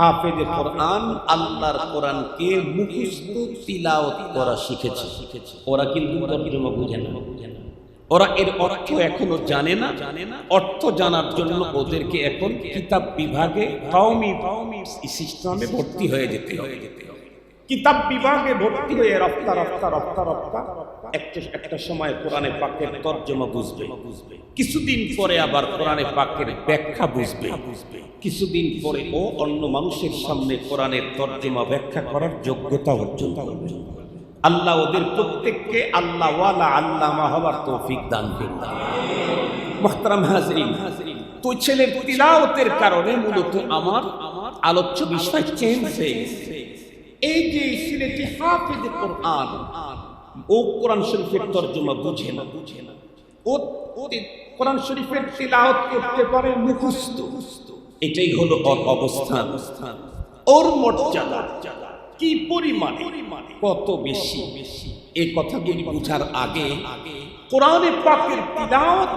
হাফেজে কোরআন, আল্লাহর কোরআনকে মুখস্থ তিলাওয়াত করা শিখেছে। ওরা কিন্তু তর্জমা বুঝে না। ওরা এর অর্থ এখনও জানে না। অর্থ জানার জন্য ওদেরকে এখন কিতাব বিভাগে কওমি সিস্টেমে ভর্তি হয়ে যেতে হবে। কিতাব বিভাগে ভর্তি হয়ে রপ্তা রপ্তা রপ্তা রপ্তা একটা সময় কোরআনে পাকের তর্জমা বুঝবে। বুঝবে। কিছুদিন পরে আবার কোরআনে পাকের ব্যাখ্যা বুঝবে। বুঝবে। কিছুদিন পরে ও অন্য মানুষের সামনে কোরআনের তর্জমা ব্যাখ্যা করার যোগ্যতা অর্জন করবে। আল্লাহ ওদের প্রত্যেককে আল্লাহ ওয়ালা আল্লামা হবার তৌফিক দান করুন। মোহতারাম হাজরিন তো ছেলের তিলাওতের কারণে মূলত আমার আলোচ্য বিষয় চেঞ্জ হয়ে গেছে। এই যে ছেলেটি হাফেজ কোরআন, ও কোরআন শরীফের তর্জমা বুঝে না। বুঝে না ও কোরআন শরীফের তিলাওয়াত করতে পারে মুখস্থ। এটাই হলো অবস্থান। ওর মর্যাদা কি পরিমাণে? কত বেশি? এই কথাগুলি বুঝার আগে কোরআনে পাকের তিলাওয়াত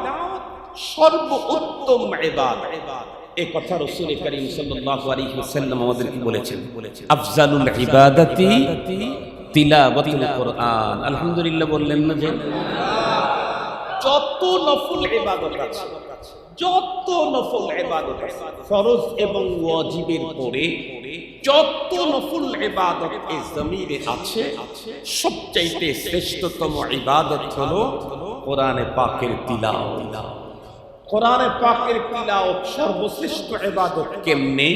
সর্বোত্তম ইবাদত। এই কথা রসুল করিম সাল্লাল্লাহু আলাইহি ওয়াসাল্লাম আমাদেরকে বলেছেন। আফজালুল ইবাদাতি তিলাওয়াতুল কোরআন। আলহামদুলিল্লাহ বললেন না যে যত নফল ইবাদত আছে যত নফল ইবাদত আছে ফরজ এবং ওয়াজিবের পরে যত নফল ইবাদত এই জমিনে আছে সবচাইতে শ্রেষ্ঠতম ইবাদত হলো কোরআনে পাকের তিলাওয়াত। কোরআনে পাকের তিলাওয়াত সর্বশ্রেষ্ঠ ইবাদত। কেমনে?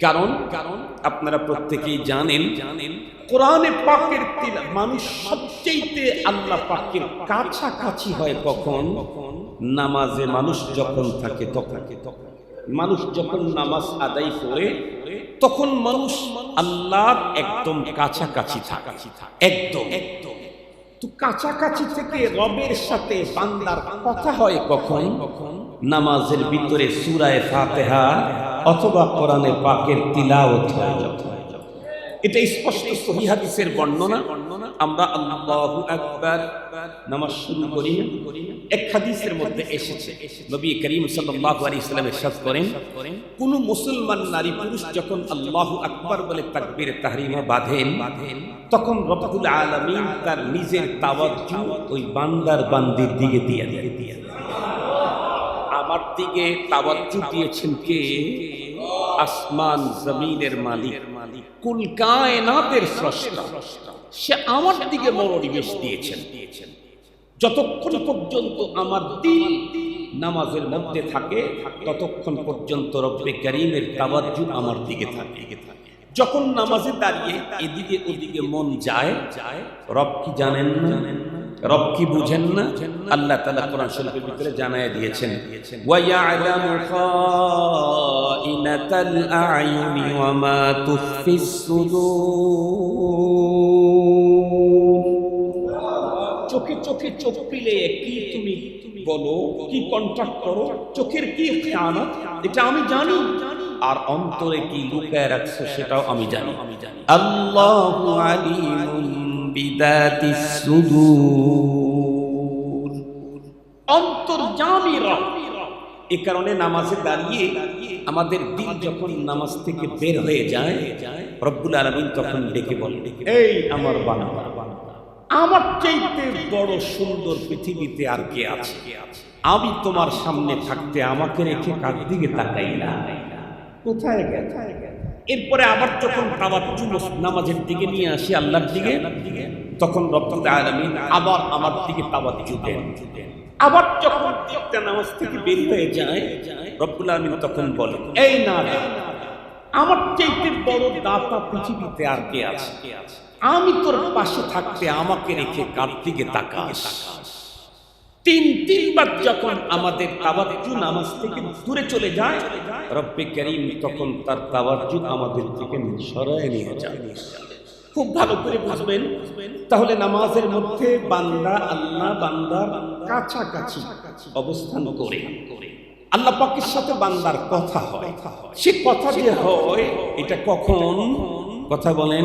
কারণ কারণ আপনারা প্রত্যেকেই জানেন জানেন কোরআনে পাকের তিলা মানুষ সবচেয়ে আল্লাহ পাকের কাছাকাছি হয় কখন? নামাজে মানুষ যখন থাকে তখন। মানুষ যখন নামাজ আদায় করে তখন মানুষ আল্লাহর একদম কাছাকাছি থাকা। একদম একদম। তো কাছাকাছি থেকে রবের সাথে বান্দার কথা হয় কখন? কখন নামাজের ভিতরে সুরায় ফাতেহা অথবা কোরআনে পাকের তিলাওত হয় এটা স্পষ্ট সহিহাদিসের বর্ণনা। আমরা আল্লাহু আকবার নামাজ শুরু করি এক হাদিসের মধ্যে এসেছে, নবী করিম সাল্লাল্লাহু আলাইহি সাল্লাম ইরশাদ করেন, কোন মুসলমান নারী পুরুষ যখন আল্লাহু আকবার বলে তাকবীরে, তাহরিমা বাঁধেন, তখন রব্বুল আলামিন তার নিজের তাওয়াজ্জু ওই বান্দার বান্দির দিকে দিয়ে দিয়ে আমার দিকে তাওয়াজ্জু দিয়েছেন কে? আসমান জমিনের মালিক। কুল কায়নাতের স্রষ্টা। সে আমার দিকে মনোনিবেশ দিয়েছেন। দিয়েছেন যতক্ষণ পর্যন্ত আমার দিল নামাজের মধ্যে থাকে, ততক্ষণ পর্যন্ত রব্বে করিমের তাওয়াজ্জু আমার দিকে থাকে। যখন নামাজে দাঁড়িয়ে এদিকে ওদিকে মন যায় যায় রব কি জানেন না? রব কি বুঝেন না? আল্লাহ তাআলা কোরআন শরীফের ভিতরে জানায় দিয়েছেন, ওয়া ইয়ালামু খাইনাতাল আ'য়ুনি ওয়া মা তুখফিস সুদূর। চোখে চোখে চোখ পিলে কি তুমি বলো, কি কন্ট্রাক্ট করো? চোখের কি খেয়ানত? এটা আমি জানি। আর অন্তরে কি লুকায় রাখছো সেটাও আমি জানি। আমি জানি। আল্লাহু অন্তর্জামী রব। এ কারণে নামাজে দাঁড়িয়ে আমাদের দিল যখন নামাজ থেকে বের হয়ে যায় রব্বুল আলামিন তখন ডেকে বলে এই আমার বান্দা আমার চাইতে বড় সুন্দর পৃথিবীতে আর কে আছে? আমি তোমার সামনে থাকতে আমাকে রেখে কার দিকে তাকাই না কোথায় এরপরে আবার যখন তাওয়াজ্জু নামাজের দিকে নিয়ে আসি আল্লাহর দিকে, তখন আলামিন আবার আমার দিকে তাওয়াজ্জু দেন আবার যখন নামাজ থেকে বের হয়ে যায়, রব্বুল আলামিন তখন বলে, এই না আমার চাইতে বড় দাতা পৃথিবীতে আর কে আছে? আমি তোর পাশে থাকতে আমাকে রেখে কার দিকে তাকাস? তিন, তিনবার যখন আমাদের তাওয়াজ্জু নামাজ থেকে দূরে চলে যায়, রব্বে করিম তখন তার তাওয়াজ্জু আমাদের থেকে সরায় নিয়ে যায়। খুব ভালো করে বুঝবেন। তাহলে নামাজের মধ্যে বান্দা, আল্লাহ বান্দার কাছাকাছি অবস্থান করে। আল্লাহ পাকের সাথে বান্দার কথা হয়। সে কথা যে হয়, এটা কখন? কথা বলেন।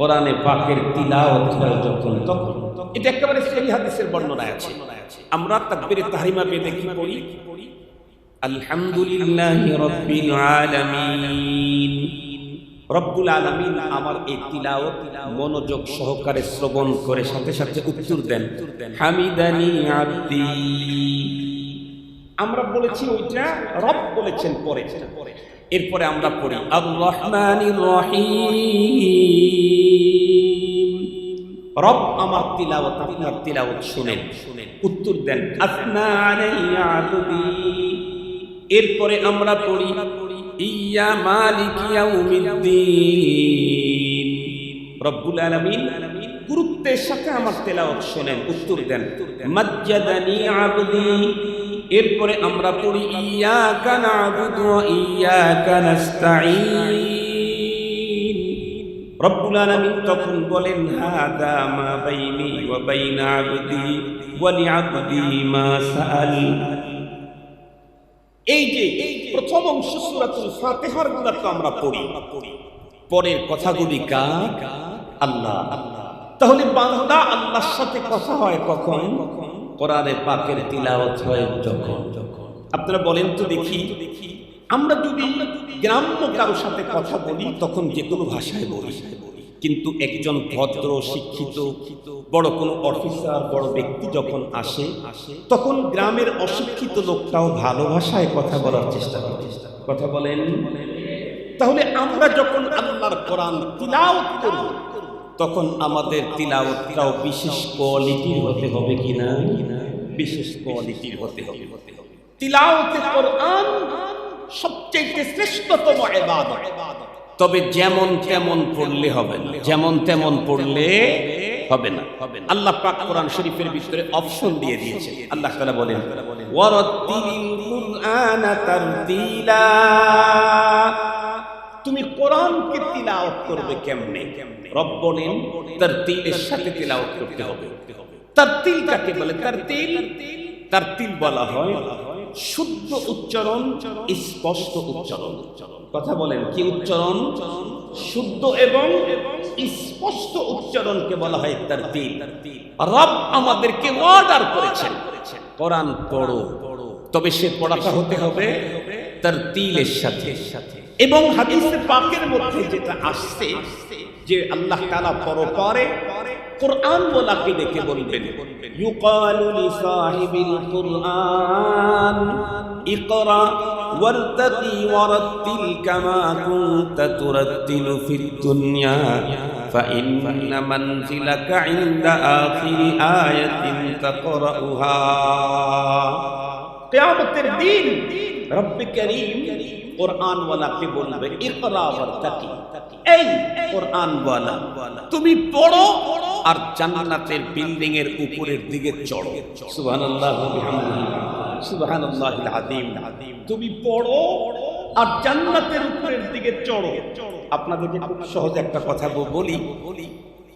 কোরআনে পাকের তিলাওয়াত হয় যখন তখন এটা একেবারে সেই হাদিসের বর্ণনায় আছে। আমরা তাকবীরে তাহরিমা বেদে কি পড়ি, আলহামদুলিল্লাহ রব্বিল আলামিন। রব্বুল আলামিন আমার এই তিলাওয়াত মনোযোগ সহকারে শ্রবণ করে সাথে সাথে উত্তর দেন, হামিদানি আব্দি। আমরা বলেছি ওইটা রব বলেছেন পরে পরে। এরপরে আমরা পড়ি রহিম। রব আমার তিলাওয়াত, আপনার তিলাওয়াত শুনেন শুনেন উত্তর দেন এরপরে আমরা পড়ি, ইয়া মালিক রব্বুল আলামিন গুরুত্বের সাথে আমার তেলাওয়াত শুনেন, উত্তর দেন আবদি। এরপরে আমরা পড়ি, ইয়াকা না'বুদু ওয়া ইয়াকা নাস্তাঈন। রব্বুল আলামিন তখন বলেন, হাদা মা বাইনি ওয়া বাইনা আবদি ওয়া লিআবদি মা সাআল। এই যে প্রথম অংশ সূরাতুল ফাতিহারগুলা তো আমরা পড়ি। পরের কথাগুলি কার? আল্লাহ। তাহলে বান্দা আল্লাহর সাথে কথা হয় কখন? কখন কোরআনে পাকের তিলাওয়াত হয় যখন। আপনারা বলেন তো দেখি, আমরা যদি গ্রাম্য কারোর সাথে কথা বলি, তখন যে কোনো ভাষায় বলি। কিন্তু একজন ভদ্র, শিক্ষিত, বড় কোনো অফিসার, বড় ব্যক্তি যখন আসে, তখন গ্রামের অশিক্ষিত লোকটাও ভালো ভাষায় কথা বলার চেষ্টা করে। কথা বলেন? তাহলে আমরা যখন আল্লাহর কোরআন তিলাওয়াত করব তখন আমাদের তিলাওয়াতটাও বিশেষ কোয়ালিটির হতে হবে কিনা বিশেষ কোয়ালিটির হতে হবে। তিলাওয়াতে কোরআন সবচেয়ে শ্রেষ্ঠতম ইবাদত। তবে যেমন তেমন পড়লে হবে না। যেমন তেমন পড়লে হবে না। আল্লাহ পাক কোরআন শরীফের ভিতরে অপশন দিয়ে দিয়েছে আল্লাহ তাআলা বলেন ওয়ারাত্তিলিল কুরআনা তারতিলা। তুমি কোরআনকে তিলাওয়াত করবে কেমনে? রব বলেন তারতিলের সাথে তিলাওয়াত করতে হবে। তারতিল কাকে বলে তারতিল। তারতিল বলা হয় শুদ্ধ উচ্চারণ, স্পষ্ট উচ্চারণ। কথা বলেন, কি উচ্চারণ? শুদ্ধ এবং স্পষ্ট উচ্চারণকে বলা হয় তারতিল। রব আমাদেরকে অর্ডার করেছেন। কোরআন পড়ো। তবে সে পড়াটা হতে হবে তার সাথে সাথে। এবং হাদিসে পাকের মধ্যে যেটা আসছে যে আল্লাহ তাআলা পরপরে কোরআন বলাকে ডেকে বলবেন ইউকালু লিসাহিবিল কুরআন ইকরা ওয়ারতাকি ওয়ারাত্তিল কামা কুনতা তুরাত্তিলু ফিদ দুনিয়া فإن منزلك عند آخر آية تقرأها কিয়ামতের দিন রব্বে করিম এই তুমি আর উপরের দিকে তুমি আর উপরের দিকে চড়ো। আপনাদেরকে খুব সহজ একটা কথা বলি।